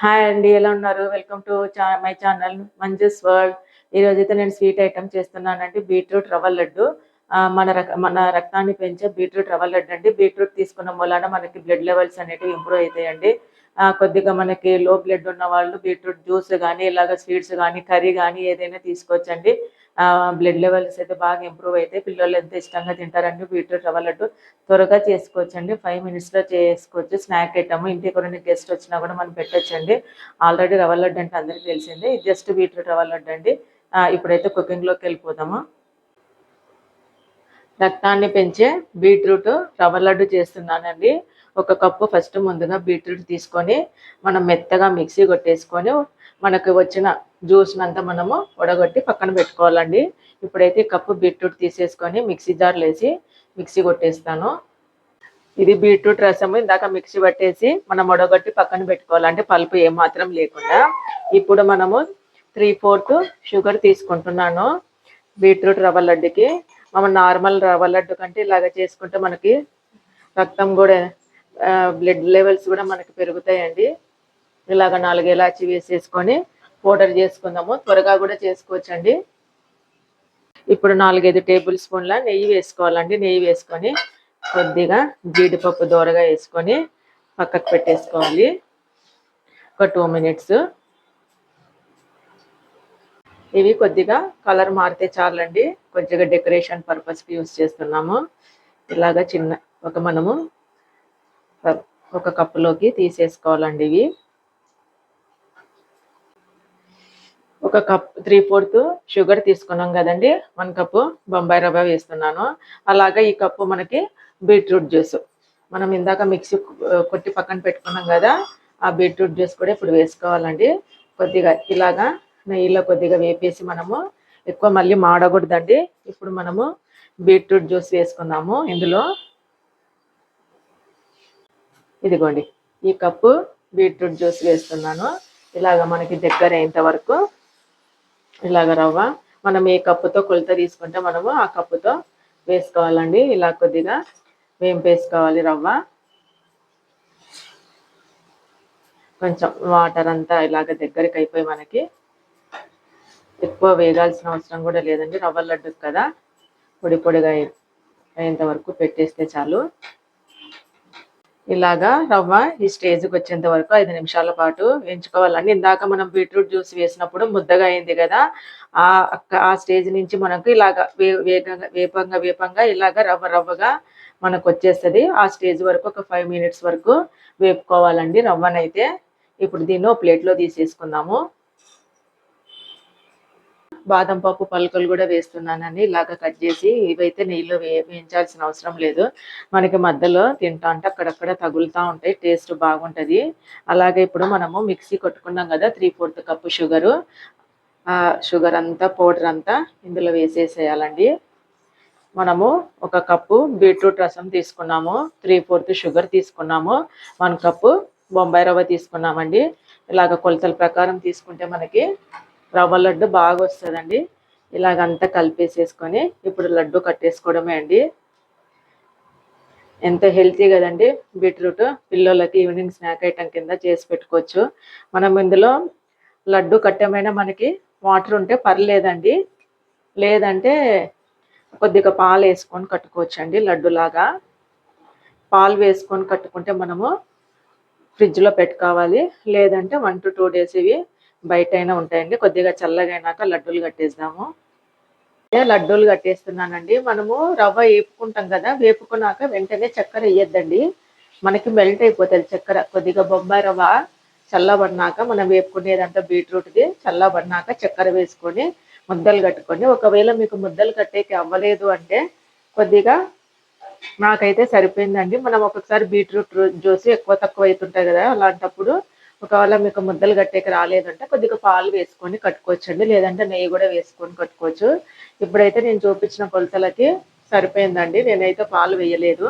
Hi అండి ఎలా ఉన్నారు? Welcome to my channel Manju's world ఈ రోజు అయితే నేను స్వీట్ ఐటమ్ చేస్తున్నానండి బీట్రూట్ రవ్వ లడ్డు. ఆ, మన రక మన రక్తాన్ని పెంచే బీట్రూట్ రవ్వ లడ్డు అండి బీట్రూట్ తీసుకున్న మూలాన మనకి బ్లడ్ లెవెల్స్ అనేవి ఇంప్రూవ్ అవుతాయండి. కొద్దిగా మనకి లో బ్లడ్ ఉన్న వాళ్ళు బీట్రూట్ జ్యూస్ కానీ ఇలాగ స్వీట్స్ కానీ కర్రీ కానీ ఏదైనా తీసుకోవచ్చండి. బ్లడ్ లెవెల్స్ అయితే బాగా ఇంప్రూవ్ అయితే పిల్లలు ఎంత ఇష్టంగా తింటారండి బీట్రూట్ రవ్వ లడ్డు త్వరగా చేసుకోవచ్చండి. ఫైవ్ మినిట్స్లో చేసుకోవచ్చు. స్నాక్ ఐటమ్ ఇంటికి ఎవరైనా గెస్ట్ వచ్చినా కూడా మనం పెట్టొచ్చండి. ఆల్రెడీ రవ్వ లడ్డు అంటే అందరికీ తెలిసిందే. జస్ట్ బీట్రూట్ రవ్వ లడ్డు అండి ఆ, ఇప్పుడైతే కుకింగ్లోకి వెళ్ళిపోదామా? రక్తాన్ని పెంచే బీట్రూట్ రవ్వ లడ్డు చేస్తున్నానండి. ఒక కప్పు ఫస్ట్ ముందుగా బీట్రూట్ తీసుకొని మనం మెత్తగా మిక్సీ కొట్టేసుకొని మనకు వచ్చిన జ్యూస్ని అంతా మనము వడగొట్టి పక్కన పెట్టుకోవాలండి. ఇప్పుడైతే కప్పు బీట్రూట్ తీసేసుకొని మిక్సీ జార్లో వేసి మిక్సీ కొట్టేస్తాను. ఇది బీట్రూట్ రసము. ఇందాక మిక్సీ పట్టేసి మనం వడగొట్టి పక్కన పెట్టుకోవాలంటే పలుపు పల్పు ఏమాత్రం లేకుండా. ఇప్పుడు మనము త్రీ ఫోర్త్ షుగర్ తీసుకుంటున్నాను. బీట్రూట్ రవ్వ లడ్డుకి మనం నార్మల్ రవ్వ లడ్డు కంటే ఇలాగ చేసుకుంటే మనకి రక్తం కూడా బ్లడ్ లెవెల్స్ కూడా మనకి పెరుగుతాయండి. ఇలాగ నాలుగు ఇలాచి వేసేసుకొని పౌడర్ చేసుకుందాము. త్వరగా కూడా చేసుకోవచ్చండి. ఇప్పుడు నాలుగైదు టేబుల్ స్పూన్ల నెయ్యి వేసుకోవాలండి. నెయ్యి వేసుకొని కొద్దిగా జీడిపప్పు దూరగా వేసుకొని పక్కకు పెట్టేసుకోవాలి. ఒక టూ మినిట్స్ ఇవి కొద్దిగా కలర్ మారితే చాలండి. కొద్దిగా డెకరేషన్ పర్పస్కి యూస్ చేస్తున్నాము. ఇలాగా చిన్న ఒక మనము ఒక కప్పులోకి తీసేసుకోవాలండి ఇవి. ఒక కప్ త్రీ ఫోర్త్ షుగర్ తీసుకున్నాం కదండి. వన్ కప్పు బొంబాయి రవ్వ వేస్తున్నాను. అలాగే ఈ కప్పు మనకి బీట్రూట్ జ్యూస్. మనం ఇందాక మిక్సీ కొట్టి పక్కన పెట్టుకున్నాం కదా. ఆ బీట్రూట్ జ్యూస్ కూడా ఇప్పుడు వేసుకోవాలండి. కొద్దిగా ఇలాగా నెయ్యిలో కొద్దిగా వేపేసి మనము ఎక్కువ మళ్ళీ మాడకూడదండి. ఇప్పుడు మనము బీట్రూట్ జ్యూస్ వేసుకుందాము ఇందులో. ఇదిగోండి ఈ కప్పు బీట్రూట్ జ్యూస్ వేస్తున్నాను. ఇలాగ మనకి దగ్గర అయ్యేంత వరకు ఇలాగ రవ్వ. మనం ఏ కప్పుతో కొలత తీసుకుంటే మనము ఆ కప్పుతో వేసుకోవాలండి. ఇలా కొద్దిగా వేంపేసుకోవాలి రవ్వ. కొంచెం వాటర్ అంతా ఇలాగ దగ్గరికి అయిపోయి మనకి ఎక్కువ వేగాల్సిన అవసరం కూడా లేదండి. రవ్వ లడ్డు కదా. పొడి పొడిగా అయ్యేంత వరకు పెట్టేస్తే చాలు. ఇలాగా రవ్వ ఈ స్టేజ్కి వచ్చేంత వరకు ఐదు నిమిషాల పాటు వేయించుకోవాలండి. ఇందాక మనం బీట్రూట్ జ్యూస్ వేసినప్పుడు ముద్దగా అయింది కదా. ఆ ఆ స్టేజ్ నుంచి మనకు ఇలాగ వే వేగంగా వేపంగా వేపంగా ఇలాగ రవ్వ రవ్వగా మనకు వచ్చేస్తుంది. ఆ స్టేజ్ వరకు ఒక ఫైవ్ మినిట్స్ వరకు వేపుకోవాలండి రవ్వనైతే. ఇప్పుడు దీన్ని ఒక ప్లేట్లో తీసేసుకుందాము. బాదం పప్పు పలుకలు కూడా వేస్తున్నానండి. ఇలాగ కట్ చేసి ఇవైతే నీళ్ళు వే వేయించాల్సిన అవసరం లేదు. మనకి మధ్యలో తింటా అంటే అక్కడక్కడ తగులుతూ ఉంటాయి. టేస్ట్ బాగుంటుంది. అలాగే ఇప్పుడు మనము మిక్సీ కొట్టుకున్నాం కదా త్రీ ఫోర్త్ కప్పు షుగరు. ఆ షుగర్ అంతా పౌడర్ అంతా ఇందులో వేసేసేయాలండి. మనము ఒక కప్పు బీట్రూట్ రసం తీసుకున్నాము. త్రీ ఫోర్త్ షుగర్ తీసుకున్నాము. వన్ కప్పు బొంబాయి రవ్వ తీసుకున్నామండి. ఇలాగ కొలతల ప్రకారం తీసుకుంటే మనకి రవ్వ లడ్డు బాగా వస్తుందండి ఇలాగంతా కలిపేసేసుకొని ఇప్పుడు లడ్డు కట్టేసుకోవడమే అండి. ఎంత హెల్తీ కదండి బీట్రూట్. పిల్లలకి ఈవినింగ్ స్నాక్ ఐటమ్ కింద చేసి పెట్టుకోవచ్చు. మనం ఇందులో లడ్డు కట్టమైనా మనకి వాటర్ ఉంటే పర్లేదండి. లేదంటే కొద్దిగా పాలు వేసుకొని కట్టుకోవచ్చండి లడ్డులాగా. పాలు వేసుకొని కట్టుకుంటే మనము ఫ్రిడ్జ్లో పెట్టుకోవాలి. లేదంటే వన్ టు టూ డేస్ ఇవి బయట అయినా ఉంటాయండి. కొద్దిగా చల్లగా అయినాక లడ్డూలు కట్టేద్దాము. లడ్డూలు కట్టేస్తున్నానండి. మనము రవ్వ వేపుకుంటాం కదా వేపుకున్నాక వెంటనే చక్కెర వేయద్దండి. మనకి మెల్ట్ అయిపోతుంది చక్కెర. కొద్దిగా బొంబాయి రవ్వ చల్లబడినాక మనం వేపుకునేదంతా బీట్రూట్ది. చల్లబడినాక చక్కెర వేసుకొని ముద్దలు కట్టుకొని ఒకవేళ మీకు ముద్దలు కట్టేకి అవ్వలేదు అంటే కొద్దిగా నాకైతే సరిపోయిందండి. మనం ఒక్కొక్కసారి బీట్రూట్ జ్యూస్ ఎక్కువ తక్కువ అవుతుంటాయి కదా అలాంటప్పుడు ఒకవేళ మీకు ముద్దలు కట్టేకి రాలేదంటే కొద్దిగా పాలు వేసుకొని కట్టుకోవచ్చండి. లేదంటే నెయ్యి కూడా వేసుకొని కట్టుకోవచ్చు. ఇప్పుడైతే నేను చూపించిన కొలతలకి సరిపోయిందండి. నేనైతే పాలు వేయలేదు.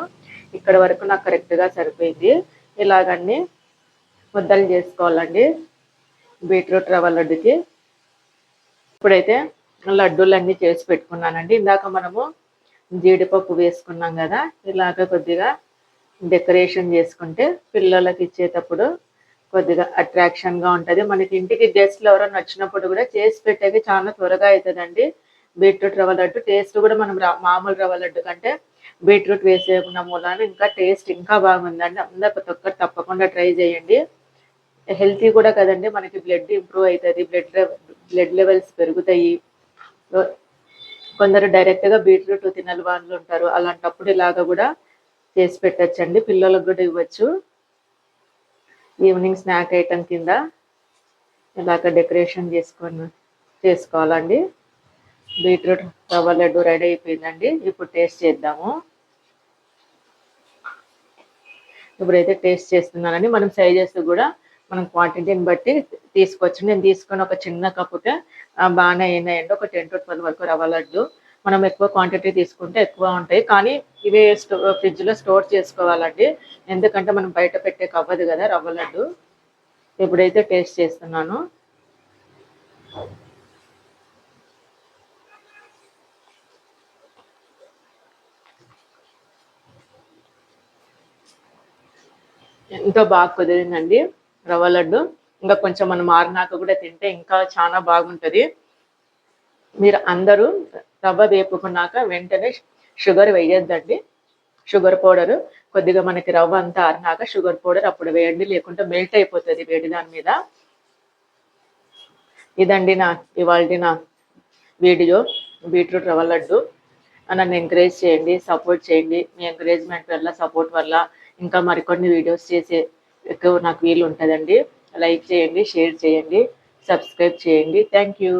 ఇక్కడ వరకు నాకు కరెక్ట్గా సరిపోయింది. ఇలాగన్నీ ముద్దలు చేసుకోవాలండి. బీట్రూట్ రవ్వ లడ్డుకి. ఇప్పుడైతే లడ్డూలన్నీ చేసి పెట్టుకున్నానండి. ఇందాక మనము జీడిపప్పు వేసుకున్నాం కదా ఇలాగ కొద్దిగా డెకరేషన్ చేసుకుంటే పిల్లలకి ఇచ్చేటప్పుడు కొద్దిగా అట్రాక్షన్గా ఉంటుంది. మనకి ఇంటికి గెస్ట్లు ఎవరైనా వచ్చినప్పుడు కూడా చేసి పెట్టేది చాలా త్వరగా అవుతుందండి బీట్రూట్ రవ్వ లడ్డు టేస్ట్ కూడా మనం మామూలు రవ్వ లడ్డు కంటే బీట్రూట్ వేసేయకుండా మూలాన ఇంకా టేస్ట్ ఇంకా బాగుందండి. అందరు ప్రతి ఒక్కరు తప్పకుండా ట్రై చేయండి. హెల్తీ కూడా కదండి. మనకి బ్లడ్ ఇంప్రూవ్ అవుతుంది బ్లడ్ బ్లడ్ లెవెల్స్ పెరుగుతాయి. కొందరు డైరెక్ట్గా బీట్రూట్ తినని వాళ్ళు ఉంటారు. అలాంటప్పుడు ఇలాగ కూడా చేసి పెట్టచ్చండి. పిల్లలకు కూడా ఇవ్వచ్చు. ఈవినింగ్ స్నాక్ ఐటమ్ కింద ఇలాగ డెకరేషన్ చేసుకొని చేసుకోవాలండి. బీట్రూట్ రవ్వ లడ్డు రెడీ అయిపోయిందండి. ఇప్పుడు టేస్ట్ చేద్దాము. ఇప్పుడైతే టేస్ట్ చేస్తున్నానండి. మనం సైజెస్ కూడా మనం క్వాంటిటీని బట్టి తీసుకోవచ్చు. నేను తీసుకొని ఒక చిన్న కప్పుకే బాగానే అయినాయండి. ఒక టెన్ టు ట్వెల్వ్ వరకు రవ్వ లడ్డు. మనం ఎక్కువ క్వాంటిటీ తీసుకుంటే ఎక్కువ ఉంటాయి. కానీ ఇవే స్టో ఫ్రిడ్జ్లో స్టోర్ చేసుకోవాలండి. ఎందుకంటే మనం బయట పెట్టే అవ్వదు కదా రవ్వ లడ్డు. ఇప్పుడైతే టేస్ట్ చేస్తున్నాను. ఎంతో బాగా కుదిరిందండి రవ్వ లడ్డు. ఇంకా కొంచెం మనం మారినాక కూడా తింటే ఇంకా చాలా బాగుంటుంది. మీరు అందరూ రవ్వ వేపుకున్నాక వెంటనే షుగర్ వేయొద్దండి. షుగర్ పౌడర్ కొద్దిగా మనకి రవ్వ అంతా ఆరినాక షుగర్ పౌడర్ అప్పుడు వేయండి లేకుంటే మెల్ట్ అయిపోతుంది వేడి దాని మీద. ఇదండి నా ఇవాళ నా వీడియో. బీట్రూట్ రవ్వ లడ్డు. నన్ను ఎంకరేజ్ చేయండి సపోర్ట్ చేయండి. మీ ఎంకరేజ్మెంట్ వల్ల సపోర్ట్ వల్ల ఇంకా మరికొన్ని వీడియోస్ చేసే ఎక్కువ నాకు వీలు ఉంటుందండి లైక్ చేయండి షేర్ చేయండి సబ్స్క్రైబ్ చేయండి. Thank you